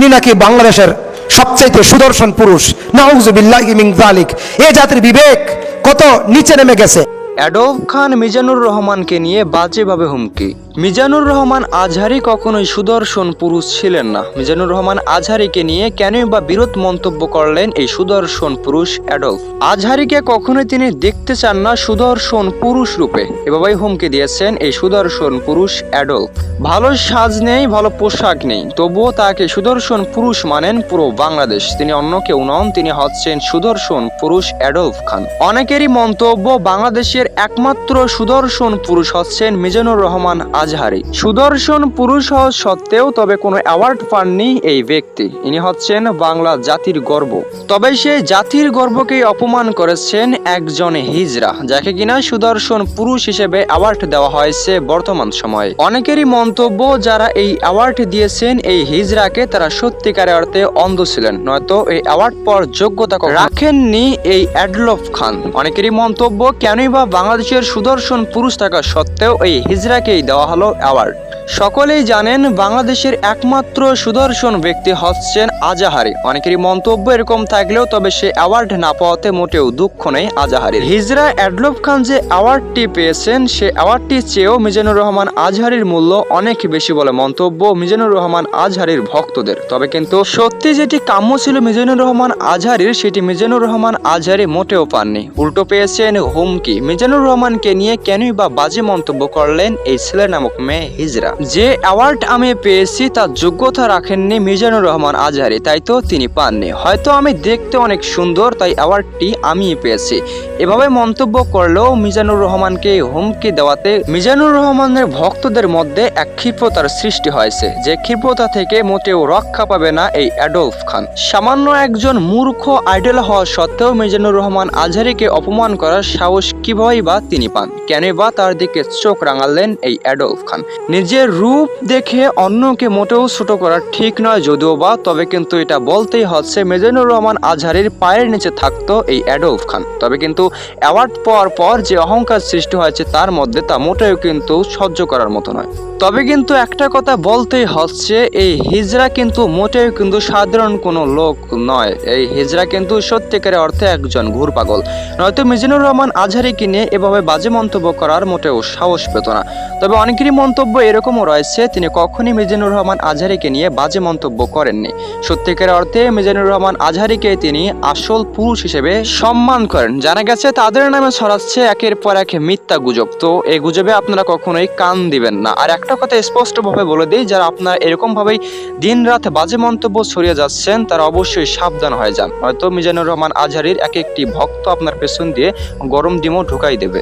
তিনি নাকি বাংলাদেশের সবচাইতে সুদর্শন পুরুষ। নাউজুবিল্লাহি এ জাতির বিবেক কত নিচে নেমে গেছে। অ্যাডব খান মিজানুর রহমানকে নিয়ে বাজেভাবে হুমকি। মিজানুর রহমান আজহারি কখনোই সুদর্শন পুরুষ ছিলেন না। মিজানুর রহমান আজহারিকে নিয়ে কেনই বা বিরোধ মন্তব্য করলেন এই সুদর্শন পুরুষ অ্যাডলফ? আজহারিকে কখনোই তিনি দেখতে চান না সুদর্শন পুরুষ রূপে। এভাবেই হুমকি দিয়েছেন এই সুদর্শন পুরুষ অ্যাডলফ। ভালো সাজ নেই, ভালো পোশাক নেই, তবুও তাকে সুদর্শন পুরুষ মানেন পুরো বাংলাদেশ। তিনি অন্য কেউ নন, তিনি হচ্ছেন সুদর্শন পুরুষ অ্যাডলফ খান। অনেকেরই মন্তব্য, বাংলাদেশের একমাত্র সুদর্শন পুরুষ হচ্ছেন মিজানুর রহমান আজহারি। সুদর্শন পুরুষ হওয়া সত্ত্বেও তবে কোনো অ্যাওয়ার্ড পাননি এই ব্যক্তি। ইনি হচ্ছেন বাংলা জাতির গর্ব। তবে সে জাতির গর্বকেই অপমান করেছেন একজন হিজরা, যাকে কিনা সুদর্শন পুরুষ হিসেবে অ্যাওয়ার্ড দেওয়া হয়েছে বর্তমান সময়ে। অনেকেরই মন্তব্য, যারা এই অ্যাওয়ার্ড দিয়েছেন এই হিজরাকে, তারা সত্যিকারের অর্থে অন্ধ ছিলেন। নয়তো এই অ্যাওয়ার্ড পাওয়ার যোগ্যতা রাখেননি এই অ্যাডলফ খান। অনেকেরই মন্তব্য, কেনই বা বাংলাদেশের সুদর্শন পুরুষ থাকা সত্ত্বেও এই হিজরাকেই দেওয়া হলো অ্যাওয়ার্ড। সকলেই জানেন বাংলাদেশের একমাত্র সুদর্শন ব্যক্তি হচ্ছেন আজাহারি। অনেকেরই মন্তব্য এরকম থাকলেও তবে সে অ্যাওয়ার্ড না পাওয়াতে মোটেও দুঃখ নেই আজাহারির হিজরা অ্যাডলফ খান যে অ্যাওয়ার্ডটি পেয়েছেন, সে অ্যাওয়ার্ডটি চেয়েও মিজানুর রহমান আজহারির মূল্য অনেক বেশি বলে মন্তব্য মিজানুর রহমান আজহারির ভক্তদের। তবে কিন্তু সত্যি যেটি কাম্য ছিল মিজানুর রহমান আজহারির, সেটি মিজানুর রহমান আজহারি মোটেও পাননি। উল্টো পেয়েছেন হুমকি। মিজানুর রহমানকে নিয়ে কেনই বা বাজে মন্তব্য করলেন এই ছেলে নামক মেয়ে হিজরা। যে অ্যাওয়ার্ড আমি পেয়েছি, তার যোগ্যতা রাখেননি মিজানুর রহমান আজহারি। তাই তো তিনি পাননি। হয়তো আমি দেখতে অনেক সুন্দর, তাই অ্যাওয়ার্ডটি আমিই পেয়েছি। এভাবে মন্তব্য করলেও মিজানুর রহমানকে হুমকি দেওয়াতে মিজানুর রহমানের ভক্তদের মধ্যে এক ক্ষিপ্রতার সৃষ্টি হয়েছে, যে ক্ষিপ্রতা থেকে মোটেও রক্ষা পাবে না এই অ্যাডলফ খান। সামান্য একজন মূর্খ আইডল হওয়া সত্ত্বেও মিজানুর রহমান আজহারিকে অপমান করার সাহস কিভাবেই বা তিনি পান? কেন বা তার দিকে চোখ রাঙালেন এই অ্যাডলফ খান? নিজের রূপ দেখে অন্যকে মোটেও ছোট করা ঠিক নয়, যদিও বা তবে কিন্তু এটা বলতেই হচ্ছে মিজানুর রহমান আজহারির পায়ের নিচে থাকতো এই অ্যাডলফ খান। তবে কিন্তু অ্যাওয়ার্ড পাওয়ার পর যে অহংকার সৃষ্টি হয়েছে তার মধ্যে তা মোটেও কিন্তু সহ্য করার মতো নয়। তবে কিন্তু একটা কথা বলতেই হচ্ছে, এই হিজরা কিন্তু মোটেও কিন্তু সাধারণ কোনো লোক নয়। এই হিজরা কিন্তু সত্যিকারের অর্থে একজন ঘুর পাগল নয়তো মিজানুর রহমান আজহারিকে নিয়ে এভাবে বাজে মন্তব্য করার মোটেও সাহস পেত না। তবে অনেকেরই মন্তব্য এরকমও রয়েছে, তিনি কখনই মিজানুর রহমান আজহারিকে নিয়ে বাজে মন্তব্য করেননি। সত্যিকারের অর্থে মিজানুর রহমান আজহারিকে তিনি আসল পুরুষ হিসেবে সম্মান করেন। জানা গেছে, তাদের নামে ছড়াচ্ছে একের পর এক মিথ্যা গুজব। তো এই গুজবে আপনারা কখনোই কান দিবেন না। আর একটা কথা স্পষ্টভাবে বলে দিই, যারা আপনারা এরকম ভাবেই দিন রাত বাজে মন্তব্য ছড়িয়ে যাচ্ছেন, তারা অবশ্যই সাবধান হয়ে যান। হয়তো মিজানুর রহমান আজহারির এক একটি ভক্ত আপনার পেছন দিয়ে গরম ডিমও ঢুকাই দেবে।